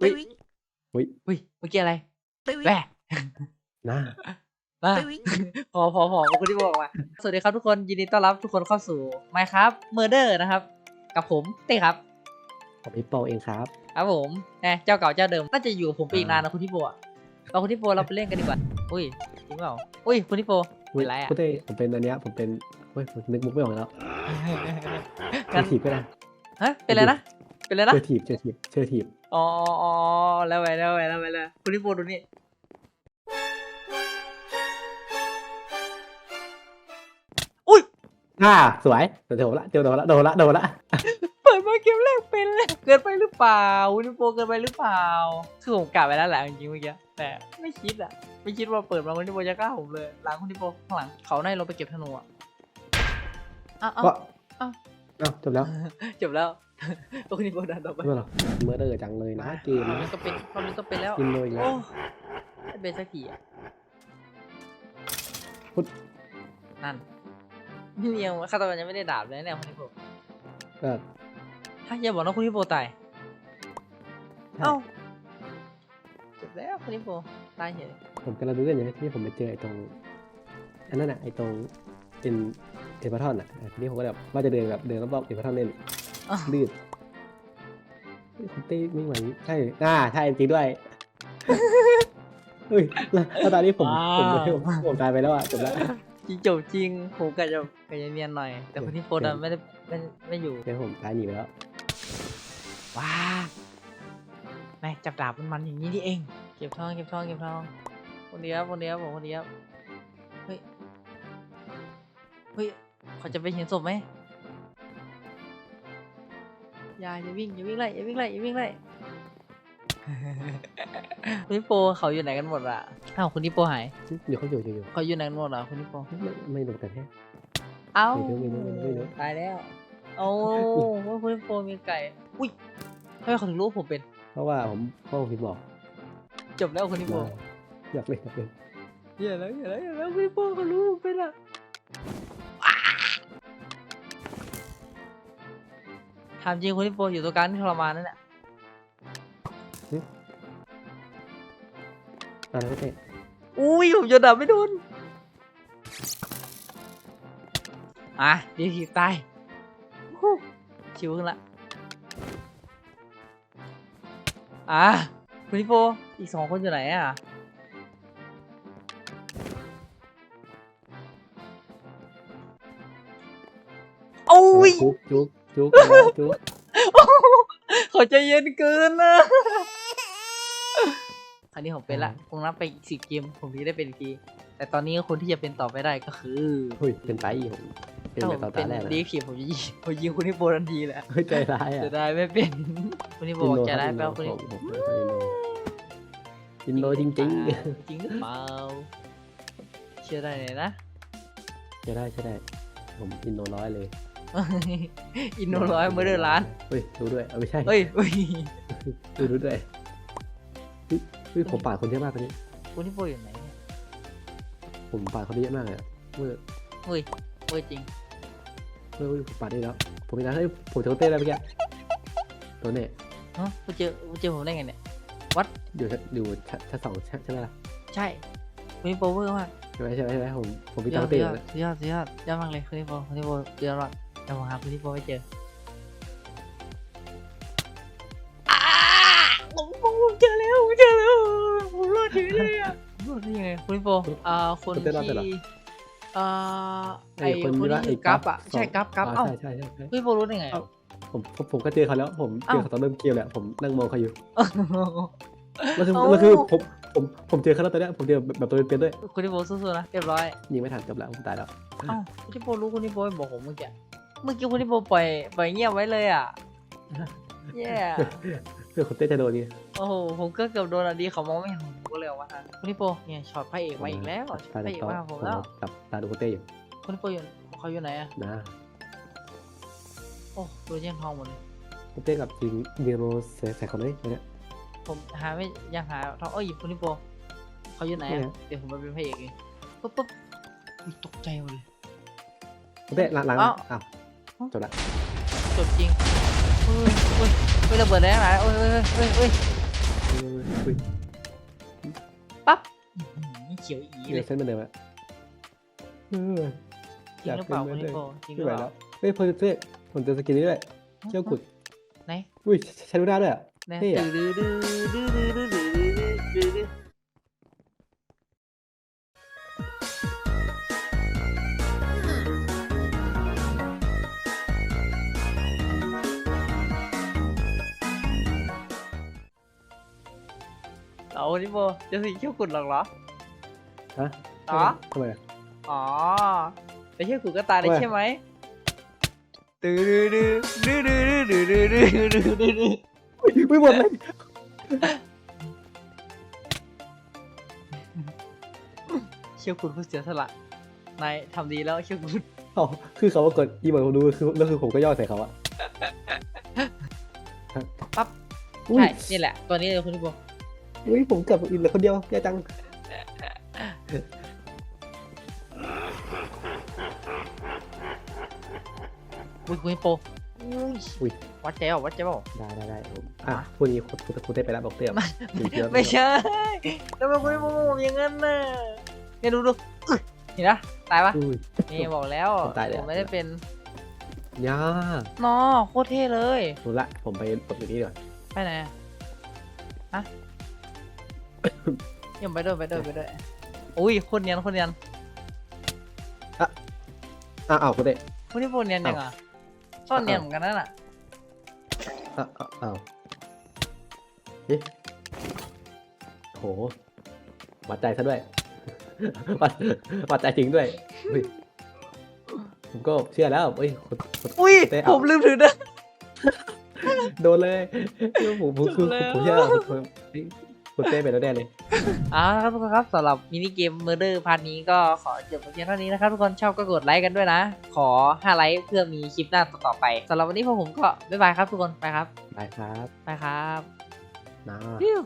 อุ้ยอุ้ยอุ้ยเมื่อกี้อะไรแหวะนะมาพอพอพอคุณที่บอกมาสวัสดีครับทุกคนยินดีต้อนรับทุกคนเข้าสู่ Minecraft Murder นะครับ กับผมเต้ครับผมพี่โปเองครับครับผมนะเจ้าเก่าเจ้าเดิมน่าจะอยู่กับผมไปอีกนานนะคุณที่โบอะเราคุณที่โบเราไปเล่นกันดีกว่าอุ้ยจริงเปล่าอุ้ยคุณที่โบเป็นไรอะคุณเต้ผมเป็นอันเนี้ยผมเป็นเฮ้ยผมนึกมุกไม่ออกแล้วเชงั้อนร์ทีบก็ได้ฮะเป็นอะไรนะเป็นอะไรนะเชอร์ทีบเชอร์ทีบเชอร์ทีบ อ๋ออ๋อแล้วไปแล้วไปแล้วไปแล้วคุณที่โบดูนี่อุ้ยอ่าสวยเดี๋ยวโดนละเดี๋ยวโดนละโดนละโดนละเปิดมาเกมแรกเป็นเลยเกินไปหรือเปล่าคุณที่โบเกินไปหรือเปล่าคือผมกะไปแล้วแหละจริงๆเมื่อกี้แต่ไม่คิดอะไม่คิดว่าเปิดมาคุณที่โบจะกล้าผมเลยหลังคุณที่โบข้างหลังเขาในเราไปเก็บธนูอะอ้าวอ้าวก็เอ้าเอ้าจบแล้วจบแล้วคุณที่โบดันต่อไปไม่หรอกเมื่อเดอจังเลยนะเกมคราวนี้ก็เป็นคราวนี้ก็เป็นแล้วกินเลยอีกแล้โอ้วไม่เป็นสักทีอะพุทธนั่นนี่ยังฆาตกรยังไม่ได้ดาบเลยเนี่ยคุณทิโบก็ถ้าอย่าบอกนะคุณทิโบตายใช่เอ้าจบแล้วคุณทิโบตายเฉยผมกำลังดูเรื่องอยู่นะที่ผมไปเจอไอ้ตรงอันนั้นน่ะไอ้ตรงเป็น เอเวอร์ทอนอะทีนี้ผมก็แบบว่าจะเดินแบบเดินรอบๆเอเวอร์ทอนเล่นอ้าวลื่นเฮ้ยคุณเต้ไม่ไหวใช่อ่าใช่จริงด้วยเฮ้ยแล้วแล้วตอนนี้ผมผมผมผมตายไปแล้วอะจบแล้วจริงจบจริงผมกะจะกะจะเนียนหน่อย แต่คุณทิโบดันไม่ได้ไม่ไม่อยู่เดี๋ยวผมตายหนีไปแล้วว้าแม่จับดาบมันมันอย่างนี้นี่เอง เก็บทองเก็บทองเก็บทองคนเดียวคนเดียวผมคนเดียวเฮ้ยเฮ้ย เขาจะไปเห็นศพไหมอย่าอย่าวิ่งอย่าวิ่งไล่อย่าวิ่งไล่อย่าวิ่งไล่คุณนิโปเขาอยู่ไหนกันหมดอะอ้าวคุณนิโปหายอยู่เขาอยู่อยู่อยู่เขาอยู่ไหนกันหมดอะคุณนิโปไม่ไม่รู้กันแท้เอ้าไม่รู้ไม่รู้ไม่รู้ตายแล้วโอ้ว่าคุณนิโปมีไก่ อุ้ยทำไมเขาถึงรู้ว่าผมเป็น เพราะว่าผมพ่อผมพี่บอก จบแล้วคุณนิโปว่าอยากเล่นอยากเล่นเหี้ยแล้วเหี้ยแล้วเหี้ยแล้วคุณนิโปเขารู้ว่าผมเป็นอะามจริงคุณนิโปอยู่ตัวกลางที่ทรมานนั่นแหละตอนนั้นไม่เตะอุ้ยผมจะดับไม่โดนอะดีทีตายฮู้ชิวขึ้นละอะคุณนิโปอีกสองคนอยู่ไหนอะโอ้ยจุก จุกจุกจุกเขาใจเย็นเกินนะคราวนี้ผมเป็นละคงนับไปอีกสิบเกมผมที่ได้เป็นอีกทีแต่ตอนนี้คนที่จะเป็นต่อไปได้ก็คือเฮ้ยเป็นไปผมเป็นถ้าผแบบมตอนเป็นตาแรกนะดีขีผมจะยิงผมยิงคุณที่โบทันทีแหละเฮ้ยใจร้ายอะจะได้ไม่เป็นคุณที่โบบอกจะได้แปลว่าคุณผที่มผมอินโนอินโนจริงจริงหรือเปล่าเชื่อได้เลยนะๆจะได้จะได้ผมอินโนร้อยเลย อินโนร้อยเมื่อเดือนล้านเฮ้ยรู้ด้วยเอาไม่ใช่เฮ้ยเฮ้ยรู้รู้ด้วยเฮ้ยเฮ้ยผมปาดคนเยอะมากคนนี้ คุณที่โบอยู่ไหนเนี่ยผมปาดคนเยอะมากเลยอะเมื่อเฮ้ยเฮ้ยจริงเมื่อผมปาดได้แล้ว ผมเป็นการให้ผมจะเต้นแล้วเมื่อกี้ตัวเนี่ยฮะคุณเจอคุณเจอผมได้ไงเนี่ย อยู่ชั้นอยู่ชั้นชั้นสองใช่ใช่ไหมล่ะใช่คุณที่โบเวอร์มากใช่ไหมใช่ไหมใช่ไหมผมผมมียตัองดค์เต้นยอดเลยยอดยอดยอดมากเลยคุณที่โบคุณที่โบเจอรอด แต่ผมหาคุณที่โบไม่เจออ่าผมผมผมเจอแล้วผมเจอแล้วผมรอดถึงเลยอะผมรอดได้ยังไงคุณที่โบอ่าคนที่อ่าไอไอ้คนคนนี้ว่าที่ไอ้ชื่อกัฟอะใช่กัฟกัฟเอ้าใช่ใช่ใช่คุณที่โบรู้ได้ไงเอ้าผมผมผมก็เจอเขาแล้วผมเจอเขาตอนเริ่มเกมแหละผมนั่งมองเขาอยู่แล้วคือเอ้าแล้วคือผมผมผมเจอเขาแล้วตอนเนี้ยผมเจอแบบตัวเป็นๆด้วยคุณที่โบสู้ๆนะเรียบร้อยยิงไม่ทันจบแล้วผมตายแล้วเอ้าคุณที่โบรู้คุณที่โบไม่บอกผมเมื่อกี้ เมื่อกี้คุณที่โบปล่อยปล่อยเงียบไว้เลยอะแย่เพื่อคนเต้นจะโดนนี่โอ้โหผมก็เกือบโดนอะดีเขามองไม่เห็นผมก็เลยเอาว่าทันคุณนิโปเนี่ยช็อตพระเอกมาอีกแล้วช็อตตาพระเอกมาหาผมแล้วกับตาดูคนเต้อยู่คุณนิโปอยู่เขาอยู่ไหนอะนะโอ้โดนแย่งทองหมดเลยคนเต้กับยิงยิงโรใส่ใส่เขาเลยเนี่ยผมหาไม่ยังหาทองเอ้ยคุณนิโปเขาอยู่ไหนเนี่อะยเดี๋ยวผมไปเป็นพระเอกเองปุ๊บปุ๊บอุ๊ยตกใจหมดเลยคนเต้หลังหลังเอ้าอ้าว จบละจบจริงเฮ้ยเฮ้ยเฮ้ยระเบิดแรงไหนโอ้ยเฮ้ยเฮ้ยเฮ้ยเอออุ้ยปั๊บอื้อหือเขียวอีเดี๋เลยวยเส้นเหมือนเดิมอะเออ จริงหรือเปล่าอยากคุเป็ณนนิเหมือนเดิมโปจริงหไม่รือไหวเปแล้ล่าว เฮ้ยเพอร์เซ่ผมเจอสกินนี้ด้วยเชี่ยวกุดไหน อุ้ยใช้ดูหน้าด้วยอะไหนเท่อะดื้อดื้อดื้อดื้อดื้อดื้อดื้อดื้อดื้อ เอาคุณนิโปจะสีเขียวกุดหรอกเหรอ ฮะอ๋อ ทำไมอะอ๋อไปเที่ยวกูก็ตายได้ทำไมใช่ไหมดื้อดื้อดื้อดื้อดื้อดื้อดื้อดื้อดื้อดื้อดื้ออุ้ยไม่หมดเลยเชี่ยวคุณผู้เสียสละนายทำดีแล้วเชี่ยวคุณอ๋อคือเขาว่ากดอีเหมือนผมดูคือแล้วคือผมก็ย่อใส่เขาอะปั๊บอุ้ยใช่นี่แหละตัวนี้เลยคุณผู้ชม อุ้ยผมเกือบอินเหลือคนเดียวแย่จัง อุ้ยคุณฮิปโปอุ้ยอุ้ย วัดใจเปล่าวัดใจเปล่าได้ได้ได้ผมอะพูดนี้คุณคุณคุณได้ไปแล้วบอกเตี้ยไม่มีเยอะไม่ใช่ทำไมคุณฮิปโปผมอย่างนั้นน่ะเนี่ยดูดูอุ๊ยเห็นปะตายปะอุ้ย นี่บอกแล้วผมตายเลยผมไม่ได้เป็นย่านอโคตรเท่เลย รู้ละผมไปกดอยู่นี่ก่อนไปไหนอะ ฮะยังไปด้วยไปด้วยไปด้วยอุ้ยโคนเนียนโคนเนียนอ้าวอ้าวคุณเต้คุณฮิปโปเนียนยังอะซ่อนเนียนเหมือนกันนั่นน่ะอ้าวอ้าวอ้าวเอ๊ะโหวัดใจซะด้วยวัดวัดใจจริงด้วยอุ้ยผมก็เชื่อแล้วเอ้ยคุณคุณอุ้ยเต้ผเอามลืมถือเด้อ โดนเลยผมผมคือจบแล้วผมเชื่อแล้วคุณคุณคุณเต้เป็นแล้วแน่เลย อ่าครับทุกคนครับสำหรับมินิเกม Murder พาร์ทนี้ก็ขอจบเพียงเท่านี้นะครับทุกคนชอบก็กดไลค์กันด้วยนะ ขอ 5 ไลค์เพื่อมีคลิปหน้าต่อๆไปสำหรับวันนี้พวกผมก็บ๊ายบายครับทุกคนไปครับ ไปครับ ไปครับนะ ฟิว